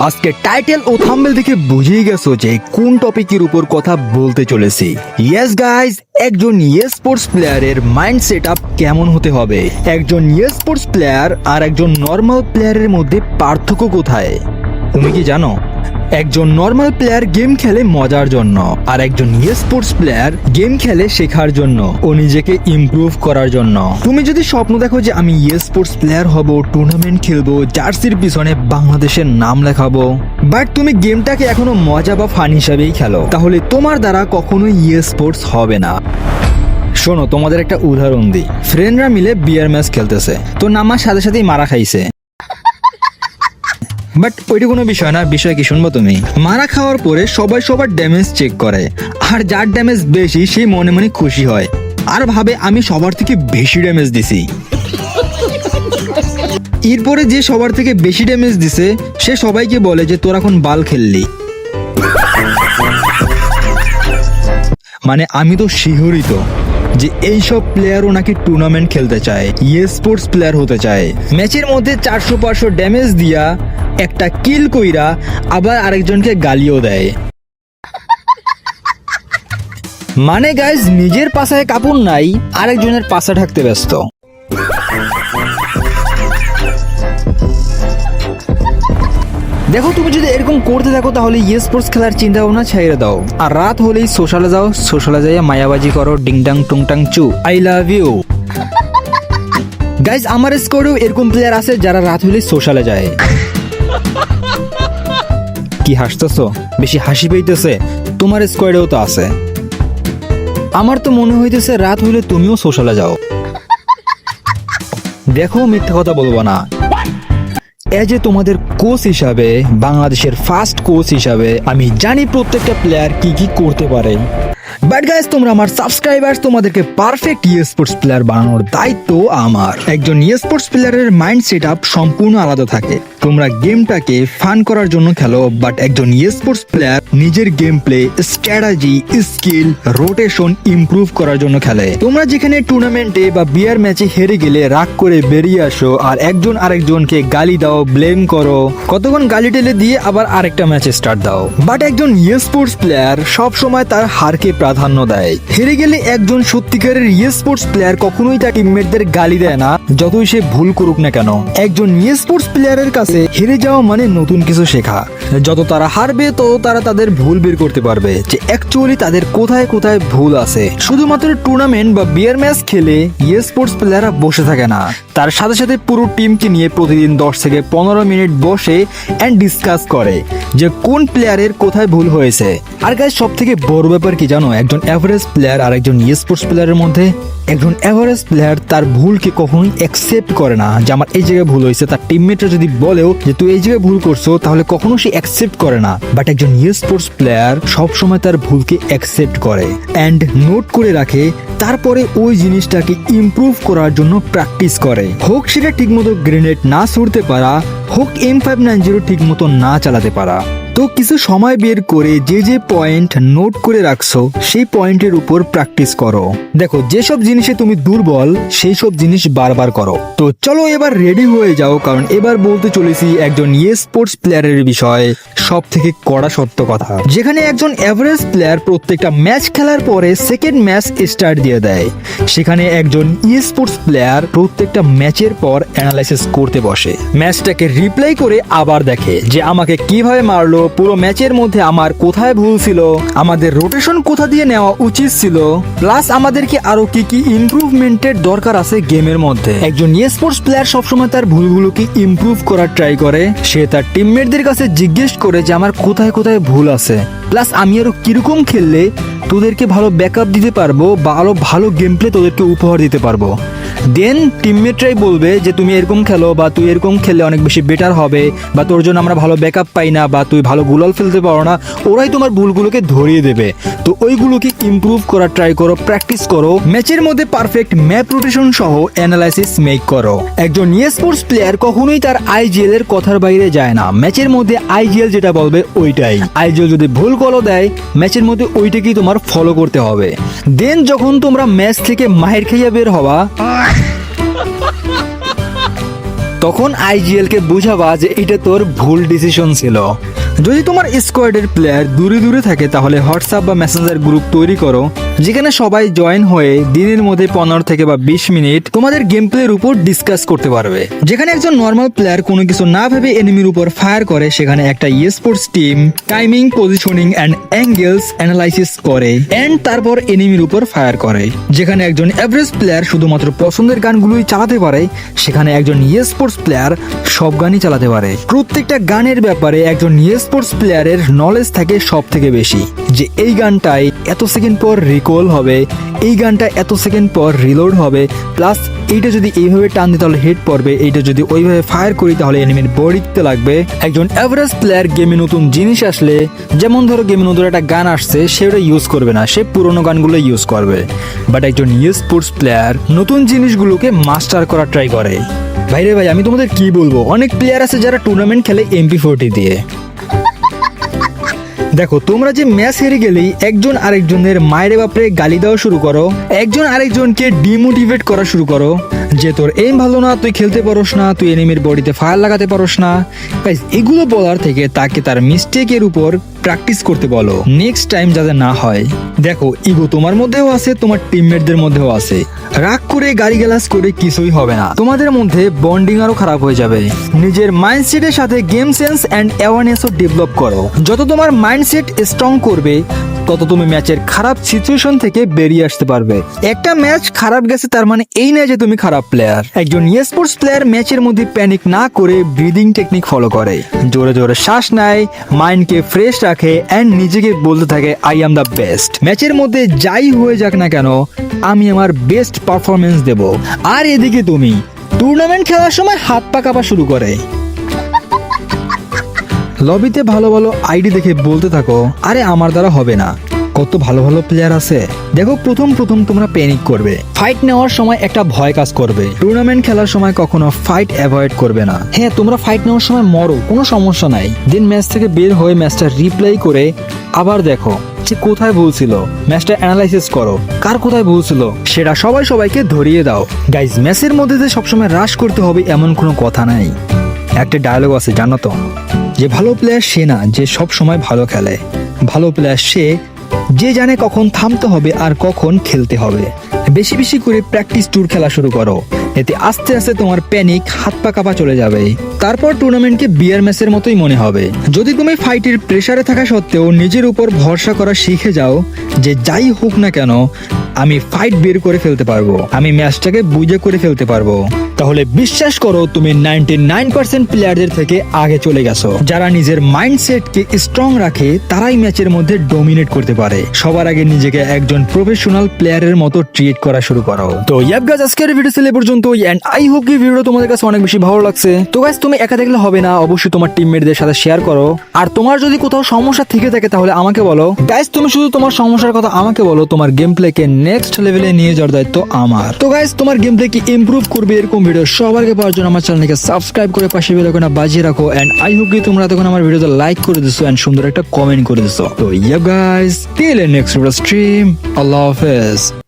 আজকে টাইটেল ও থাম্বেল দেখে বুঝেই গেছো যে কোন টপিকের উপর কথা বলতে চলেছি। ইয়েস গাইজ একজন ইয়ে স্পোর্টস প্লেয়ারের মাইন্ড সেট আপ কেমন হতে হবে? একজন ইয়ে স্পোর্টস প্লেয়ার আর একজন নর্মাল প্লেয়ারের মধ্যে পার্থক্য কোথায়? তুমি কি জানো? একজন নর্মাল প্লেয়ার গেম খেলে মজার জন্য আর একজন ইয়ে স্পোর্টস প্লেয়ার গেম খেলে শেখার জন্য। ও নিজেকে ইমপ্রুভ করার জন্য। তুমি যদি স্বপ্ন দেখো যে আমি ইয়ে স্পোর্টস প্লেয়ার হব টুর্নামেন্ট খেলব, জার্সির পিছনে বাংলাদেশের নাম লেখাবো। বাট তুমি গেমটাকে এখনও মজা বা ফান হিসাবেই খেলো। তাহলে তোমার দ্বারা কখনোই ইয়ে স্পোর্টস হবে না। শোনো, তোমাদের একটা উদাহরণ দিই। ফ্রেন্ডরা মিলে বিয়ার ম্যাচ খেলতেছে। তো নামার সাথে সাথেই মারা খাইছে। বাট ওইটা কোনো বিষয় না, বিষয় কি শুনব তুমি? মারা খাওয়ার পরে সবাই সবার ড্যামেজ চেক করে। আর যার ড্যামেজ বেশি সেই মনে মনে খুশি হয়। আর ভাবে, আমি সবার থেকে বেশি ড্যামেজ দিছি। এরপরে যে সবার থেকে বেশি ড্যামেজ দিছে, সে সবাইকে বলে যে, তোর এখন বাল খেললি। মানে আমি তো শিহরিত। যে এইসব প্লেয়ারও নাকি টুর্নামেন্ট খেলতে চায় ইয়ে স্পোর্টস প্লেয়ার হতে চায়। ম্যাচের মধ্যে চারশো পাঁচশো ড্যামেজ দিয়া একটা কিল কইরা আবার আরেকজনকে গালিও দেয়। মানে গাইজ নিজের পাশায় কাপড় নাই, আরেকজনের পাশা ঢাকতে ব্যস্ত। দেখো, তুমি যদি এরকম করতে থাকো, তাহলে ইয়ে স্পোর্টস খেলার চিন্তা ভাবনা ছেড়ে দাও। আর রাত হলেই সোশ্যালে যাও সোশ্যালে যাইয়া মায়াবাজি করো, ডিংডাং, টুংটাং, চু। আই লাভ ইউ গাইজ আমার স্কোরেও এরকম প্লেয়ার আছে যারা রাত হলেই সোশ্যালে যায়। কি হাসতেছো? বেশি হাসি পেইতেছে? তোমার স্কোয়াডেও তো আছে। আমার তো মনে হইতেছে রাত হইলে তুমিও সোশ্যালে যাও। দেখো, মিথ্যা কথা বলব না। এ যে তোমাদের কোচ হিসাবে, বাংলাদেশের ফার্স্ট কোচ হিসাবে, আমি জানি প্রত্যেকটা প্লেয়ার কি কি করতে পারে। বাট গাইস তোমরা আমার সাবস্ক্রাইবার্স তোমাদেরকে পারফেক্ট ইয়ে স্পোর্টস প্লেয়ার বানানোর দায়িত্ব আমার। একজন ইয়ে স্পোর্টস প্লেয়ারের মাইন্ড সেট আপ সম্পূর্ণ আলাদা থাকে। তোমরা গেমটাকে ফান করার জন্য খেলো বাট একজন ইয়ে স্পোর্টস প্লেয়ার নিজের game play strategy skill rotation improve করার জন্য খেলে। তোমরা যেখানে টুর্নামেন্টে বা বিয়ার ম্যাচে হেরে গেলে রাগ করে বেরিয়ে আসো, আর একজন আরেকজনকে গালি দাও ব্লেম করো। কতক্ষণ গালি টেলে দিয়ে আবার আরেকটা ম্যাচে স্টার্ট দাও। বাট একজন ইয়ে স্পোর্টস প্লেয়ার সব সময় তার হারকে প্রাধান্য দেয়। হেরে গেলে একজন সত্যিকারের স্পোর্টস প্লেয়ার কখনোই তার টিমমেটদের গালি দেয় না, যতই সে ভুল করুক না কেন। একজন স্পোর্টস প্লেয়ারের কাছে হেরে যাওয়া মানে নতুন কিছু শেখা। যত তারা হারবে, তত তারা তাদের ভুল বের করতে পারবে যে অ্যাকচুয়ালি তাদের কোথায় কোথায় ভুল আছে। শুধুমাত্র টুর্নামেন্ট বা বিয়ার ম্যাচ খেলে স্পোর্টস প্লেয়াররা বসে থাকে না। তার সাথে সাথে পুরো টিমকে নিয়ে প্রতিদিন দশ থেকে পনেরো মিনিট বসে অ্যান্ড ডিসকাস করে যে কোন প্লেয়ারের কোথায় ভুল হয়েছে। আর গাইজ সব থেকে বড় ব্যাপার কি জানো? একজন অ্যাভারেজ প্লেয়ার আর একজন স্পোর্টস প্লেয়ারের মধ্যে একজন অ্যাভারেজ প্লেয়ার তার ভুলকে কখনোই অ্যাকসেপ্ট করে না। যে আমার এই জায়গায় ভুল হয়েছে, তার টিমমেটরা যদি বলেও যে তুই এই জায়গায় ভুল করছ তাহলে কখনো সে অ্যাকসেপ্ট করে না। বাট একজন স্পোর্টস প্লেয়ার সবসময় তার ভুলকে অ্যাকসেপ্ট করে। অ্যান্ড নোট করে রাখে, তারপরে ওই জিনিসটাকে ইমপ্রুভ করার জন্য প্র্যাকটিস করে। হোক সেটা ঠিকমতো গ্রেনেড না ছুড়তে পারা, হোক এম ফাইভ নাইন জিরো ঠিক মতো না চালাতে পারা। তো কিছু সময় বের করে যে যে পয়েন্ট নোট করে রাখছো, সেই পয়েন্টের উপর প্র্যাকটিস করো। দেখো, যেসব জিনিসে তুমি দুর্বল সেই সব জিনিস বারবার করো। তো চলো এবার রেডি হয়ে যাও, কারণ এবার বলতে চলেছি একজন ইয়ে স্পোর্টস প্লেয়ারের বিষয়ে। সব থেকে কড়া সত্য কথা। যেখানে একজন এভারেজ প্লেয়ার প্রত্যেকটা ম্যাচ খেলার পরে সেকেন্ড ম্যাচ স্টার্ট দিয়ে দেয়। সেখানে একজন ই স্পোর্টস প্লেয়ার প্রত্যেকটা ম্যাচের পর অ্যানালাইসিস করতে বসে। ম্যাচটাকে রিপ্লাই করে আবার দেখে যে আমাকে কীভাবে মারলো পুরো ম্যাচের মধ্যে আমার কোথায় ভুল ছিল? আমাদের রোটেশন কোথা দিয়ে নেওয়া উচিত ছিল? প্লাস আমাদেরকে আরও কি কি ইমপ্রুভমেন্টের দরকার আছে গেমের মধ্যে? একজন স্পোর্টস প্লেয়ার সবসময় তার ভুলগুলোকে ইমপ্রুভ করার ট্রাই করে। সে তার টিমমেটদের কাছে জিজ্ঞেস করে যে, আমার কোথায় কোথায় ভুল আছে? প্লাস আমি আরও কীরকম খেললে তোদেরকে ভালো ব্যাকআপ দিতে পারব বা আরও ভালো গেম প্লে তোদেরকে উপহার দিতে পারব? দেন টিমমেটরাই বলবে যে তুমি এরকম খেলো বা তুই এরকম খেললে অনেক বেশি বেটার হবে বা তোর জন্য আমরা ভালো ব্যাকআপ পাই না বা তুই ভালো গুলাল ফেলতে পারো না, ওরাই তোমার ভুলগুলোকে ধরিয়ে দেবে। তো ওইগুলোকে ইমপ্রুভ করার ট্রাই করো প্র্যাকটিস করো। ম্যাচের মধ্যে পারফেক্ট ম্যাপ রোটেশন সহ অ্যানালাইসিস মেক করো। একজন স্পোর্টস প্লেয়ার কখনোই তার আইজিএল এর কথার বাইরে যায় না। ম্যাচের মধ্যে আইজিএল যেটা বলবে ওইটাই। আইজিএল যদি ভুল কলো দেয় ম্যাচের মধ্যে ওইটাকেই তোমার ফলো করতে হবে। দেন যখন তোমরা ম্যাচ থেকে মাহের খাইয়া বের হওয়া তখন আইজিএল কে বুঝাবা যে এটা তোর ভুল ডিসিশন ছিল। যদি তোমার স্কোয়াডের প্লেয়ার দূরে দূরে থাকে, তাহলে হোয়াটসঅ্যাপ বা মেসেঞ্জার গ্রুপ তৈরি করো। যেখানে সবাই জয়েন হয়ে দিনের মধ্যে পনেরো থেকে বা বিশ মিনিট তোমাদের গেম প্লের উপর ডিসকাস করতে পারবে। যেখানে একজন নর্মাল প্লেয়ার কোনো কিছু না ভেবে এনিমির উপর ফায়ার করে, সেখানে একটা sports team timing positioning and angles analysis করে অ্যান্ড তারপর এনিমির উপর ফায়ার করে। যেখানে একজন এভারেজ প্লেয়ার শুধুমাত্র পছন্দের গানগুলোই চালাতে পারে, সেখানে একজন স্পোর্টস প্লেয়ার সব গানই চালাতে পারে। প্রত্যেকটা গানের ব্যাপারে একজন স্পোর্টস প্লেয়ারের নলেজ থাকে সব থেকে বেশি। যে এই গানটাই এত সেকেন্ড পর রিকল হবে। এই গানটা এত সেকেন্ড পর রিলোড হবে। প্লাস এইটা যদি এইভাবে টান দিই, তাহলে হেড পড়বে। এইটা যদি ওইভাবে ফায়ার করি, তাহলে এনিমির বডিতে লাগবে। একজন এভারেজ প্লেয়ার গেমে নতুন জিনিস আসলে, যেমন ধরো গেমে নতুন একটা গান আসছে, সে ওটা ইউজ করবে না। সে পুরোনো গানগুলো ইউজ করবে। বাট একজন ইউ স্পোর্টস প্লেয়ার নতুন জিনিসগুলোকে মাস্টার করার ট্রাই করে। ভাইরে ভাই, আমি তোমাদের কি বলব? অনেক প্লেয়ার আছে যারা টুর্নামেন্ট খেলে এমপি ফোরটি দিয়ে। দেখো, তোমরা যে ম্যাচ হেরে গেলেই একজন আরেকজনের মায়ের বাপরে গালি দেওয়া শুরু করো, একজন আরেকজনকে ডিমোটিভেট করা শুরু করো। যে তোর এম ভালো না তুই খেলতে পারোস না তুই এনিমির বডিতে ফায়ার লাগাতে পারোস না। Guys, এগুলো বলার থেকে তাকে তার মিস্টেকের উপর প্র্যাকটিস করতে বলো। নেক্সট টাইম যাতে না হয়। দেখো ইগো তোমার মধ্যেও আছে তোমার টিমমেটদের মধ্যেও আছে। রাগ করে গাড়ি গ্যালাস করে কিছুই হবে না। তোমাদের মধ্যে বন্ডিং আরও খারাপ হয়ে যাবে। নিজের মাইন্ডসেটের সাথে গেম সেন্স অ্যান্ড অ্যাওয়ারনেসও ডেভেলপ করো। যত তোমার মাইন্ডসেট স্ট্রং করবে তত তুমি ম্যাচের খারাপ সিচুয়েশন থেকে বেরিয়ে আসতে পারবে। একটা ম্যাচ খারাপ গেছে, তার মানে এই নয় যে তুমি খারাপ প্লেয়ার একজন স্পোর্টস প্লেয়ার ম্যাচের মধ্যে প্যানিক না করে ব্রিদিং টেকনিক ফলো করে। জোরে জোরে শ্বাস নেয় মাইন্ডকে ফ্রেশ রাখে অ্যান্ড নিজেকে বলতে থাকে আই অ্যাম দ্য বেস্ট ম্যাচের মধ্যে যাই হয়ে যাক না কেন, আমি আমার বেস্ট পারফরমেন্স দেব। আর এদিকে তুমি টুর্নামেন্ট খেলার সময় হাত পা কাঁপা শুরু করে। লবিতে ভালো ভালো আইডি দেখে বলতে থাকো, আরে আমার দ্বারা হবে না। কত ভালো ভালো প্লেয়ার আছে। দেখো, প্রথম প্রথম তোমরা প্যানিক করবে। ফাইট নেওয়ার সময় একটা ভয় কাজ করবে। টুর্নামেন্ট খেলার সময় কখনো ফাইট অ্যাভয়েড করবে না। হ্যাঁ তোমরা ফাইট নেওয়ার সময় মরো, কোনো সমস্যা নাই। দিন ম্যাচ থেকে বের হয়ে ম্যাচটা রিপ্লাই করে আবার দেখো যে কোথায় ভুল ছিল। ম্যাচটা অ্যানালাইসিস করো। কার কোথায় ভুল ছিল? সেটা সবাই সবাইকে ধরিয়ে দাও। গাইজ ম্যাচের মধ্যে যে সবসময় রাশ করতে হবে এমন কোনো কথা নাই। একটা ডায়লগ আছে, জানো তো? যে ভালো প্লেয়ার সে না, যে সব সময় ভালো খেলে। ভালো প্লেয়ার সে, যে জানে কখন থামতে হবে আর কখন খেলতে হবে। বেশি বেশি করে প্র্যাকটিস ট্যুর খেলা শুরু করো। এতে আস্তে আস্তে তোমার প্যানিক হাত পা কাপা চলে যাবে। তারপর টুর্নামেন্টকে বিয়ার ম্যাচের মতোই মনে হবে। যদি তুমি ফাইটের প্রেসারে থাকা সত্ত্বেও নিজের উপর ভরসা করা শিখে যাও, যে যাই হোক না কেন আমি ফাইট বের করে ফেলতে পারব। আমি ম্যাচটাকে বুঝে করে ফেলতে পারব। তাহলে বিশ্বাস করো, তুমি নাইনটি নাইন পার্সেন্ট প্লেয়ারদের থেকে আগে চলে গেছো। যারা নিজের মাইন্ডসেটকে স্ট্রং রাখে, তারাই ম্যাচের মধ্যে ডোমিনেট করতে পারে। সবার আগে নিজেকে একজন প্রফেশনাল প্লেয়ারের মতো ট্রিট করা শুরু করো। তো ইয়াব গাছ আজকের ভিডিও ছিল পর্যন্ত এন্ড আই হোপ কি ভিডিও তোমাদের কাছে অনেক বেশি ভালো লাগছে। তো গাছ তুমি একা দেখলে হবে না, অবশ্যই তোমার টিমমেটদের সাথে শেয়ার করো। আর তোমার যদি কোথাও সমস্যা থেকে থাকে, তাহলে আমাকে বলো। গাইস তুমি শুধু তোমার সমস্যার কথা আমাকে বলো, তোমার গেম প্লেকে নেক্সট লেভেলে নিয়ে যাওয়ার দায়িত্ব আমার। তো গাইজ তোমার গেম প্লে কি ইম্প্রুভ করবে এরকম ভিডিও সবার আগে পাওয়ার জন্য আমার চ্যানেলকে সাবস্ক্রাইব করে পাশে বেল আইকনটা বাজিয়ে রাখো এন্ড আই হোপ কি তোমরা তখন আমার ভিডিওতে লাইক করে দিছো এন্ড সুন্দর একটা কমেন্ট করে দিছো। তো yeah guys till next stream আল্লাহ হাফেজ।